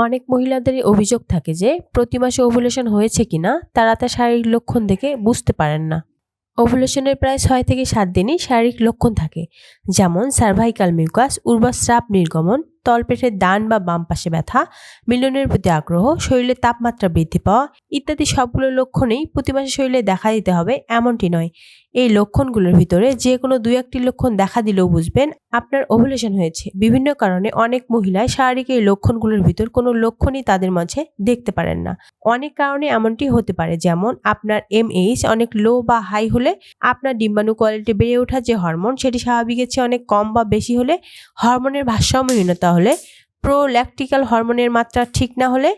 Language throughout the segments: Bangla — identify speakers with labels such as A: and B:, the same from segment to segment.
A: অনেক মহিলাদেরই অভিযোগ থাকে যে, প্রতি মাসে ওভুলেশন হয়েছে কিনা, তারা তার শারীরিক লক্ষণ দেখে বুঝতে পারেন না। ওভুলেশনের প্রায় ছয় থেকে সাত দিনই শারীরিক লক্ষণ থাকে, যেমন সার্ভাইকাল মিউকাস উর্বর স্রাব নির্গমন তলপেটের ডান বা বাম পাশে ব্যথা, মিলনের প্রতি আগ্রহ, শরীরের তাপমাত্রা বৃদ্ধি পাওয়া ইত্যাদি সবগুলো লক্ষণেই প্রতি মাসে শরীরে দেখা দিতে হবে এমনটি নয়। এই লক্ষণগুলোর ভিতরে যে কোনো দুই একটি লক্ষণ দেখা দিলেও বুঝবেন আপনার ওভুলেশন হয়েছে। বিভিন্ন কারণে অনেক মহিলায় শারীরিক এই লক্ষণগুলোর ভিতর কোনো লক্ষণই তাদের মাঝে দেখতে পারেন না। অনেক কারণে এমনটি হতে পারে, যেমন আপনার এমএইচ অনেক লো বা হাই হলে আপনার ডিম্বাণু কোয়ালিটি বেড়ে ওঠা যে হরমোন, সেটি স্বাভাবিকের চেয়ে অনেক কম বা বেশি হলে হরমোনের ভারসাম্যহীনতা হলে প্রোল্যাকটিক্যাল হরমোনের মাত্রা ঠিক না হলে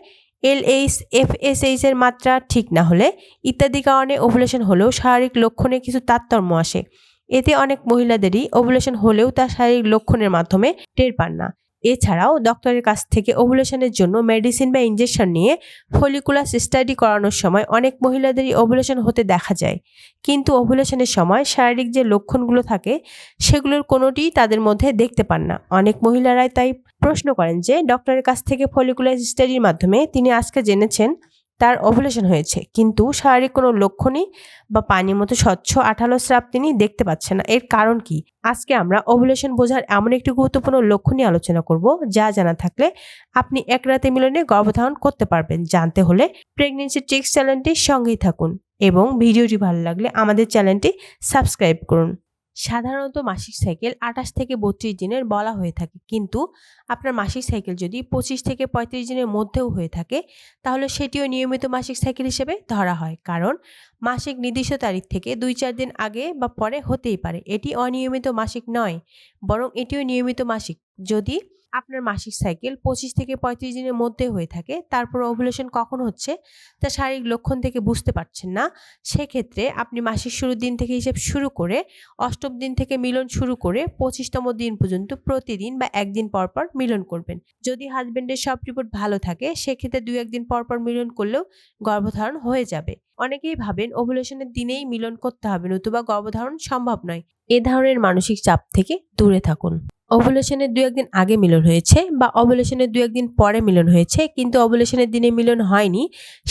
A: এলএইচ এফএসএইচ এর মাত্রা ঠিক না হলে ইত্যাদি কারণে ওভুলেশন হলেও শারীরিক লক্ষণে কিছু তারতম্য আসে। এতে অনেক মহিলাদেরই ওভুলেশন হলেও তার শারীরিক লক্ষণের মাধ্যমে টের পান না। এছাড়াও ডক্টরের কাছ থেকে ওভুলেশনের জন্য মেডিসিন বা ইঞ্জেকশন নিয়ে ফলিকুলাস স্টাডি করানোর সময় অনেক মহিলাদেরই ওভুলেশন হতে দেখা যায়। কিন্তু ওভুলেশনের সময় শারীরিক যে লক্ষণগুলো থাকে, সেগুলোর কোনোটিই তাদের মধ্যে দেখতে পান না। অনেক মহিলারাই তাই প্রশ্ন করেন যে ডক্টরের কাছ থেকে ফলিকুলার স্টাডির মাধ্যমে তিনি আজকে জেনেছেন তার ওভুলেশন হয়েছে। কিন্তু শারীরিক কোনো লক্ষণই বা পানির মতো স্বচ্ছ আঠালো স্রাব তিনি দেখতে পাচ্ছেন না। এর কারণ কি? আজকে আমরা ওভুলেশন বোঝার এমন একটি গুরুত্বপূর্ণ লক্ষ্য নিয়ে আলোচনা করব, যা জানা থাকলে আপনি এক রাতে মিলনে গর্ভধারণ করতে পারবেন। জানতে হলে প্রেগনেন্সি ট্রিক্স চ্যানেলটির সঙ্গেই থাকুন এবং ভিডিওটি ভালো লাগলে আমাদের চ্যানেলটি সাবস্ক্রাইব করুন। সাধারণত মাসিক সাইকেল আঠাশ থেকে বত্রিশ দিনের বলা হয়ে থাকে। কিন্তু আপনার মাসিক সাইকেল যদি পঁচিশ থেকে পঁয়ত্রিশ দিনের মধ্যেও হয়ে থাকে, তাহলে সেটিও নিয়মিত মাসিক সাইকেল হিসেবে ধরা হয়। কারণ মাসিক নির্দিষ্ট তারিখ থেকে দুই চার দিন আগে বা পরে হতেই পারে। এটি অনিয়মিত মাসিক নয়, বরং এটিও নিয়মিত মাসিক। যদি আপনার মাসিক সাইকেল পঁচিশ থেকে পঁয়ত্রিশ দিনের মধ্যে হয়ে থাকে। তারপর ওভুলেশন কখন হচ্ছে? তা শারীরিক লক্ষণ থেকে বুঝতে পারছেন না। সেক্ষেত্রে আপনি মাসিক শুরুর দিন থেকে হিসেব শুরু করে, অষ্টম দিন থেকে মিলন শুরু করে পঁচিশতম দিন পর্যন্ত প্রতিদিন বা একদিন পর পর মিলন করবেন। যদি হাজব্যান্ডের সব রিপোর্ট ভালো থাকে, সেক্ষেত্রে দু একদিন পর পর মিলন করলেও গর্ভধারণ হয়ে যাবে। অনেকেই ভাবেন ওভুলেশনের দিনেই মিলন করতে হবে, নতুবা গর্ভধারণ সম্ভব নয়। এ ধরনের মানসিক চাপ থেকে দূরে থাকুন। ওভুলেশনের দু একদিন আগে মিলন হয়েছে বা ওভুলেশনের দু একদিন পরে মিলন হয়েছে, কিন্তু ওভুলেশনের দিনে মিলন হয়নি,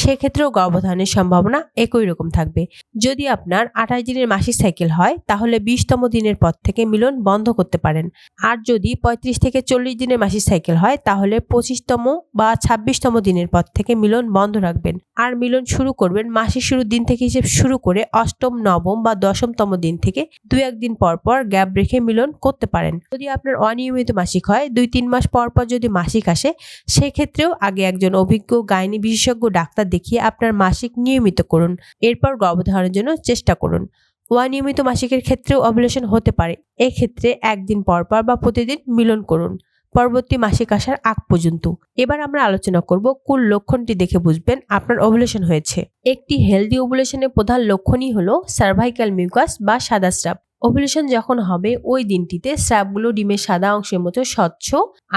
A: সেক্ষেত্রেও গর্ভধারণের সম্ভাবনা একই রকম থাকবে। যদি আপনার আঠাশ দিনের মাসিক সাইকেল হয়, তাহলে বিশতম দিনের পর থেকে মিলন বন্ধ করতে পারেন। আর যদি পঁয়ত্রিশ থেকে চল্লিশ দিনের মাসিক সাইকেল হয়, তাহলে পঁচিশতম বা ছাব্বিশতম দিনের পর থেকে মিলন বন্ধ রাখবেন। আর মিলন শুরু করবেন মাসের শুরুর দিন থেকে হিসেব শুরু করে অষ্টম, নবম বা দশমতম দিন থেকে দু একদিন পর পর গ্যাপ রেখে মিলন করতে পারেন। যদি আপনার অনিয়মিত মাসিক হয়। দুই তিন মাস পর পর যদি মাসিক আসে, সেক্ষেত্রেও আগে একজন অভিজ্ঞ গাইনি বিশেষজ্ঞ ডাক্তার দেখিয়ে আপনার মাসিক নিয়মিত করুন। এরপর গর্ভধারণের জন্য চেষ্টা করুন। অনিয়মিত মাসিকের ক্ষেত্রেও অবলেশন হতে পারে। এক্ষেত্রে একদিন পর পর বা প্রতিদিন মিলন করুন। পরবর্তী মাসিক আসার আগ পর্যন্ত। এবার আমরা আলোচনা করব কোন লক্ষণটি দেখে বুঝবেন আপনার ওভুলেশন হয়েছে। একটি হেলদি ওভুলেশনের প্রধান লক্ষণই হলো সার্ভাইকাল মিউকাস বা সাদা স্রাব। ওভুলেশন যখন হবে, ওই দিনটিতে স্রাবগুলো ডিমের সাদা অংশের মতো স্বচ্ছ,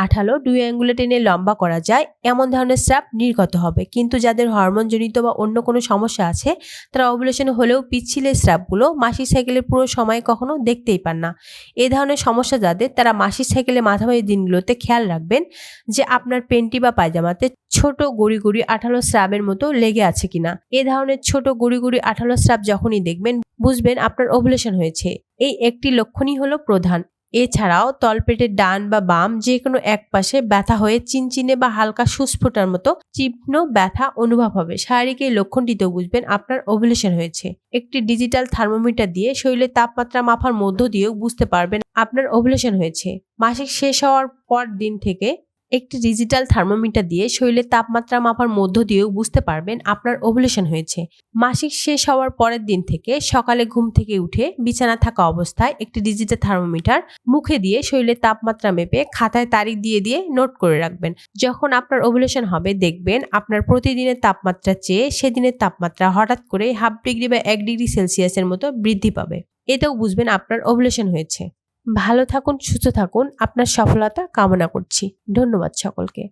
A: আঠালো, দুই অ্যাঙ্গুলে টেনে লম্বা করা যায়। এমন ধরনের স্রাব নির্গত হবে। কিন্তু যাদের হরমোনজনিত বা অন্য কোনো সমস্যা আছে, তারা ওভুলেশন হলেও পিচ্ছিলে স্রাবগুলো মাসিক সাইকেলের পুরো সময় কখনো দেখতেই পান না। এ ধরনের সমস্যা যাদের, তারা মাসিক সাইকেলে মাঝামাঝি দিনগুলোতে খেয়াল রাখবেন যে আপনার পেন্টি বা পায়জামাতে ছোট গুড়ি গুড়ি আঠালো স্রাবের মতো লেগে আছে কিনা। এ ধরনের ছোট গুড়ি গুড়ি আঠালো স্রাব যখনই দেখবেন, বুঝবেন আপনার ওভুলেশন হয়েছে। এই একটি লক্ষণই হলো প্রধান। এছাড়াও তলপেটের ডান বা বাম যে কোনো এক পাশে ব্যথা হয়ে চিনচিনে বা হালকা সুস্ফোটার মতো চিহ্ন ব্যথা অনুভব হবে। শারীরিক এই লক্ষণটিতেও বুঝবেন আপনার ওভুলেশন হয়েছে। একটি ডিজিটাল থার্মোমিটার দিয়ে শরীরের তাপমাত্রা মাপার মধ্য দিয়েও বুঝতে পারবেন আপনার ওভুলেশন হয়েছে। মাসিক শেষ হওয়ার পর দিন থেকে একটি ডিজিটাল থার্মোমিটার দিয়ে শরীরের তাপমাত্রা মাপার মধ্য দিয়েও বুঝতে পারবেন আপনার ওভুলেশন হয়েছে। মাসিক শেষ হওয়ার পরের দিন থেকে সকালে ঘুম থেকে উঠে বিছানা থাকা অবস্থায় একটি ডিজিটাল থার্মোমিটার মুখে দিয়ে শরীরের তাপমাত্রা মেপে খাতায় তারিখ দিয়ে দিয়ে নোট করে রাখবেন। যখন আপনার ওভুলেশন হবে, দেখবেন আপনার প্রতিদিনের তাপমাত্রা চেয়ে সেদিনের তাপমাত্রা হঠাৎ করে হাফ ডিগ্রি বা এক ডিগ্রি সেলসিয়াসের মতো বৃদ্ধি পাবে। এতেও বুঝবেন আপনার ওভুলেশন হয়েছে। ভালো থাকুন সুস্থ থাকুন। আপনার সফলতা কামনা করছি। ধন্যবাদ সকলকে।